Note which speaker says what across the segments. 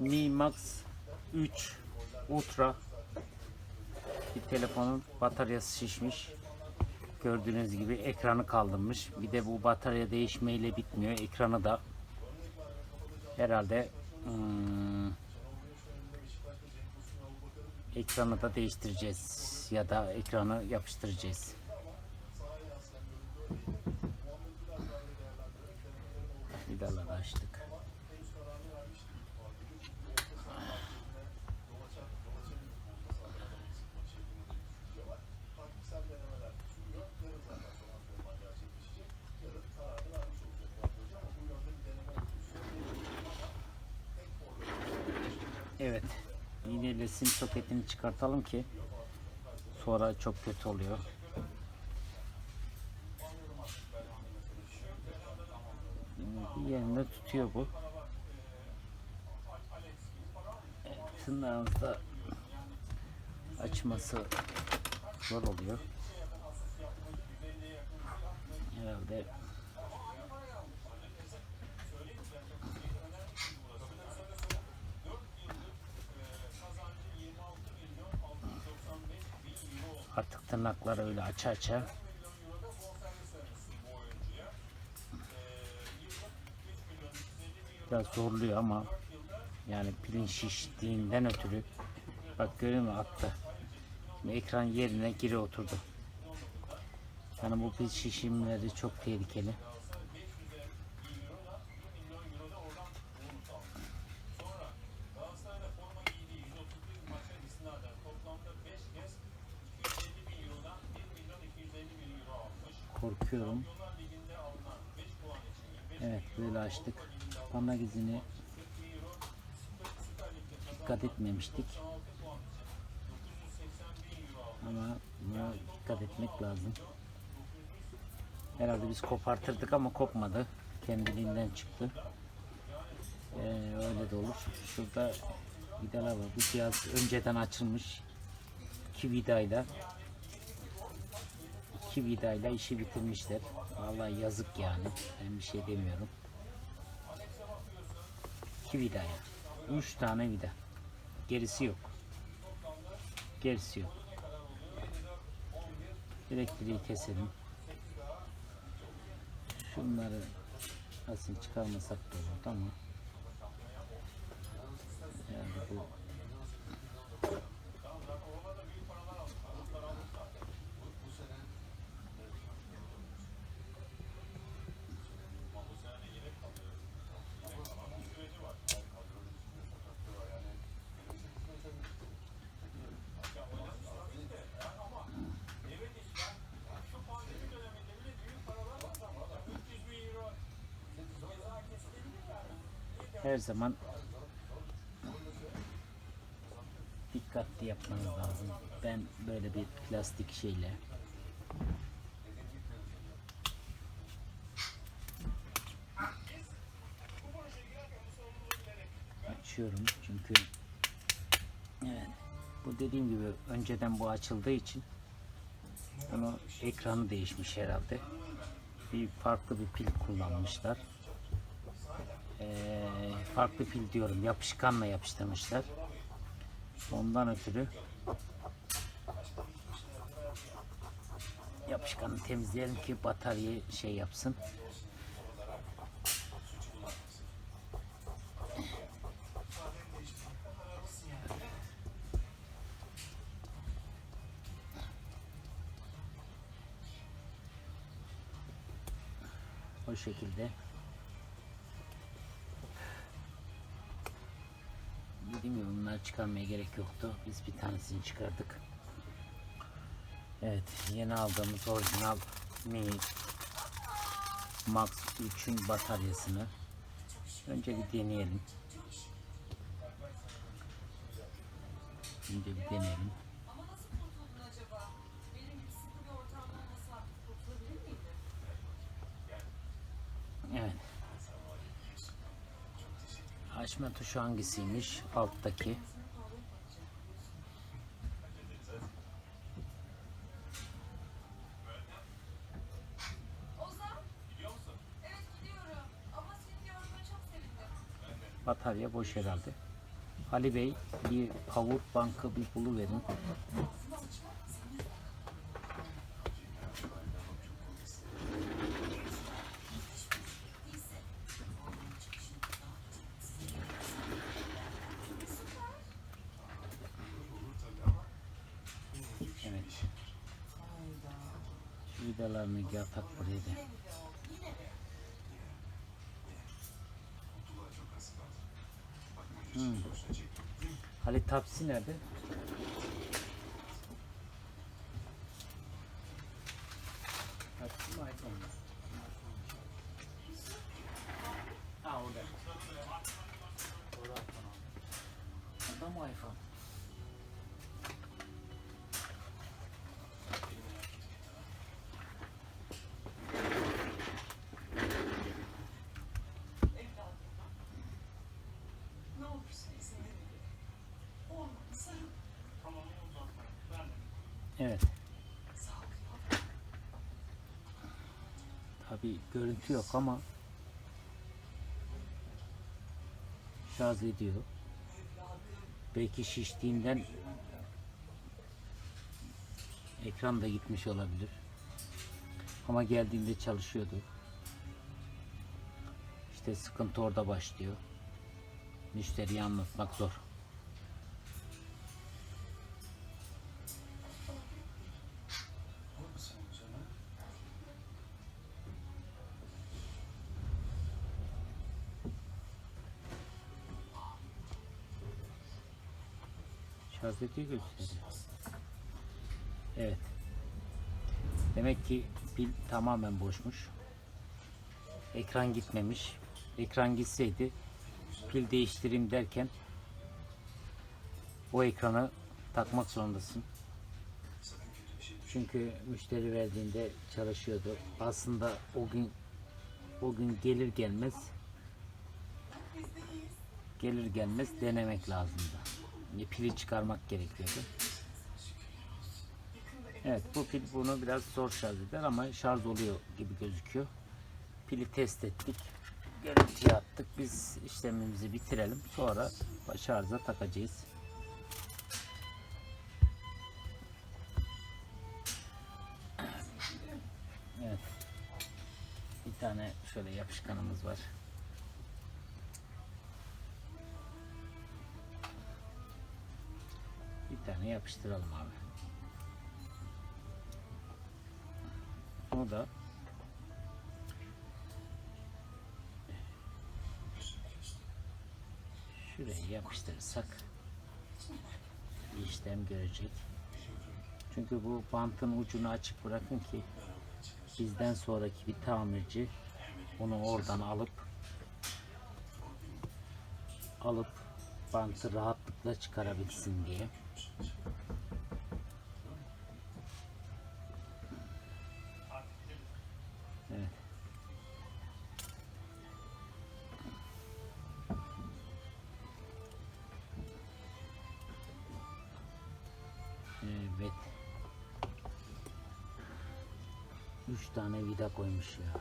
Speaker 1: Mi Max 3 Ultra bir telefonun bataryası şişmiş. Gördüğünüz gibi ekranı kaldırmış. Bir de bu batarya değişmeyle bitmiyor. Ekranı da herhalde hmm, ekranı da değiştireceğiz ya da ekranı yapıştıracağız. Vidaları açtık. Evet. Yine sim soketini çıkartalım ki sonra çok kötü oluyor. Bir yerinde tutuyor bu. Evet, tırnağımızda açması zor oluyor. Herhalde artık tırnakları öyle aça aça biraz zorluyor ama yani pilin şiştiğinden ötürü bak görüyor musun attı. Şimdi ekran yerine geri oturdu. Yani bu pil şişimleri çok tehlikeli. Korkuyorum. Evet böyle açtık. Parmak izini dikkat etmemiştik. Ama buna dikkat etmek lazım. Herhalde biz kopartırdık ama kopmadı. Kendiliğinden çıktı. Ee, öyle de olur. Şurada vidalar var. Bu cihaz önceden açılmış. iki vidayla iki vidayla işi bitirmişler. Vallahi yazık yani. Ben bir şey demiyorum. İki vidaya. Üç tane vida. Gerisi yok. Gerisi yok. Elektriği keselim. Şunları aslında çıkarmasak da olurdu ama yani bu her zaman dikkatli yapmanız lazım. Ben böyle bir plastik şeyle açıyorum çünkü evet bu dediğim gibi önceden bu açıldığı için bunu ekranı değişmiş herhalde. Bir farklı bir pil kullanmışlar. Farklı pil diyorum yapışkanla yapıştırmışlar. Ondan ötürü yapışkanı temizleyelim ki bataryayı şey yapsın. O şekilde Dediğim gibi bunları çıkarmaya gerek yoktu. Biz bir tanesini çıkardık. Evet yeni aldığımız orijinal Mi Max 3'ün bataryasını önce bir deneyelim. Önce bir deneyelim. Evet. Açma tuşu hangisiymiş? Alttaki. Batarya boş herhalde. Ali Bey bir power bankı bir buluverin. Evet. Şu vidalarını yatak buraya da. Hmm. Halit Tapsi nerede? Tapsi mi iPhone mu? Ha orada. Orada iPhone aldı. Orada mı iPhone? Evet. Tabi görüntü yok ama şarj ediyor. Belki şiştiğinden ekran da gitmiş olabilir. Ama geldiğinde çalışıyordu. İşte sıkıntı orada başlıyor. Müşteriye anlatmak zor. Ediyor gösteriyor. Evet. Demek ki pil tamamen boşmuş. Ekran gitmemiş. Ekran gitseydi pil değiştireyim derken o ekranı takmak zorundasın. Çünkü müşteri verdiğinde çalışıyordu. Aslında o gün o gün gelir gelmez gelir gelmez denemek lazımdı. Pili çıkarmak gerekiyordu. Evet bu pil bunu biraz zor şarj eder ama şarj oluyor gibi gözüküyor. Pili test ettik. Görüntüye attık. Biz işlemimizi bitirelim. Sonra şarja takacağız. Evet. Bir tane şöyle yapışkanımız var. Tane yapıştıralım abi. Bunu da şuraya yapıştırırsak bir işlem görecek. Çünkü bu bantın ucunu açık bırakın ki bizden sonraki bir tamirci onu oradan alıp alıp bantı rahatlıkla çıkarabilsin diye. Evet. Üç tane vida koymuş ya.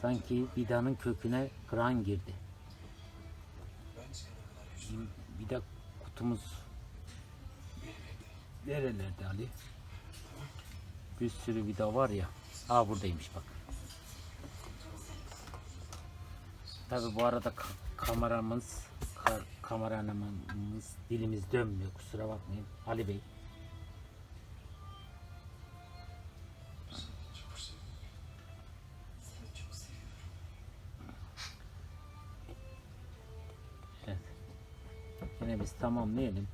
Speaker 1: Sanki vidanın köküne kran girdi. Vida kutumuz nerelerde Ali? Bir sürü vida var ya. Aa buradaymış bak. Tabi bu arada ka- kameramız ka- kameramanımız dilimiz dönmüyor kusura bakmayın Ali Bey. Evet. Yine biz tamamlayalım.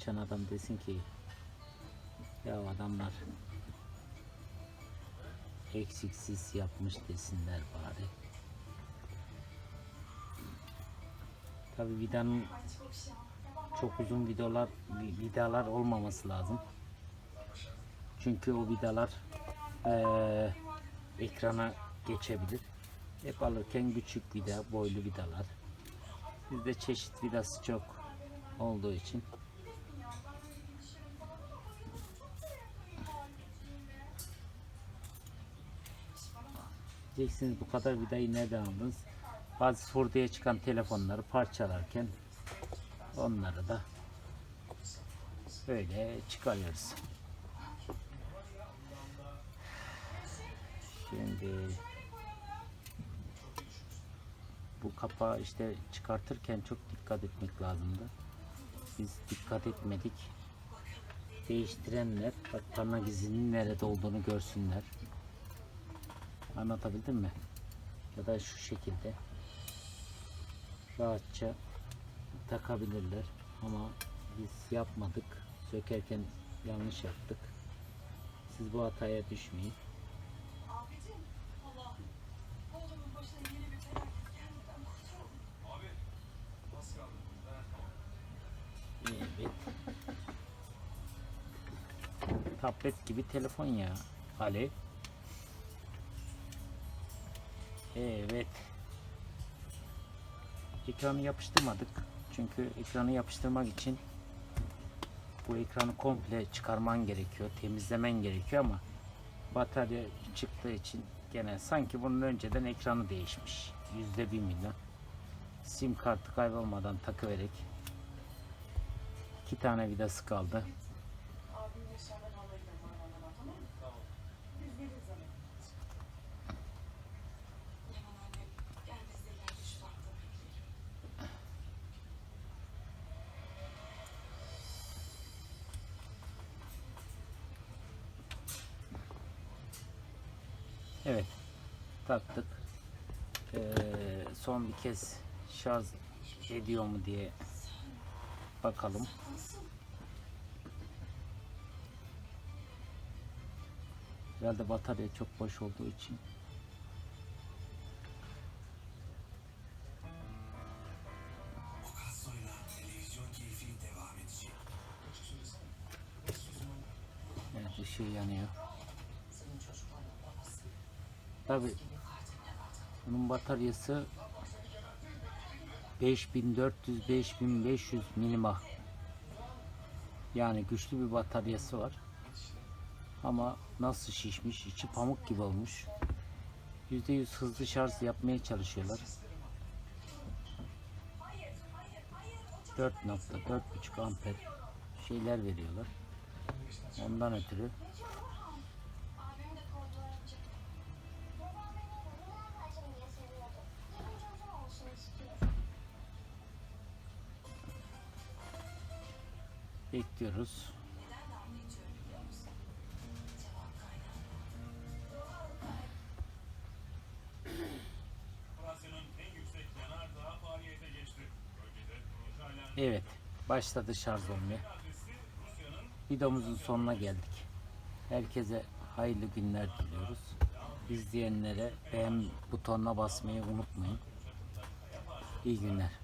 Speaker 1: Açan adam desin ki ya adamlar eksiksiz yapmış desinler bari. Tabi vidanın çok uzun videolar vidalar olmaması lazım. Çünkü o vidalar eee, ekrana geçebilir. Hep alırken küçük vida, boylu vidalar. Bizde çeşit vidası çok olduğu için Diyeceksiniz bu kadar vidayı nereden aldınız? bazı hurdaya çıkan telefonları parçalarken onları da böyle çıkarıyoruz. Şimdi bu kapağı işte çıkartırken çok dikkat etmek lazımdı. Biz dikkat etmedik. Değiştirenler bak parmak izinin nerede olduğunu görsünler. Anlatabildim mi? Ya da şu şekilde rahatça takabilirler ama biz yapmadık. Sökerken yanlış yaptık. Siz bu hataya düşmeyin. Evet. Tablet gibi telefon ya. Ali. Evet. Ekranı yapıştırmadık. Çünkü ekranı yapıştırmak için bu ekranı komple çıkarman gerekiyor. Temizlemen gerekiyor ama batarya çıktığı için gene sanki bunun önceden ekranı değişmiş. Yüzde bir milyon. Sim kartı kaybolmadan takıverek iki tane vidası kaldı. Taktık. Ee, son bir kez şarj ediyor mu diye bakalım. Herhalde batarya çok boş olduğu için. Bataryası 5400-5500 milimah. Yani güçlü bir bataryası var. Ama nasıl şişmiş, içi pamuk gibi olmuş. %100 hızlı şarj yapmaya çalışıyorlar. 4.4.5 amper şeyler veriyorlar. Ondan ötürü
Speaker 2: halen
Speaker 1: Evet, başladı şarj olmaya. Videomuzun sonuna geldik. Herkese hayırlı günler diliyoruz. İzleyenlere beğen butonuna basmayı unutmayın. İyi günler.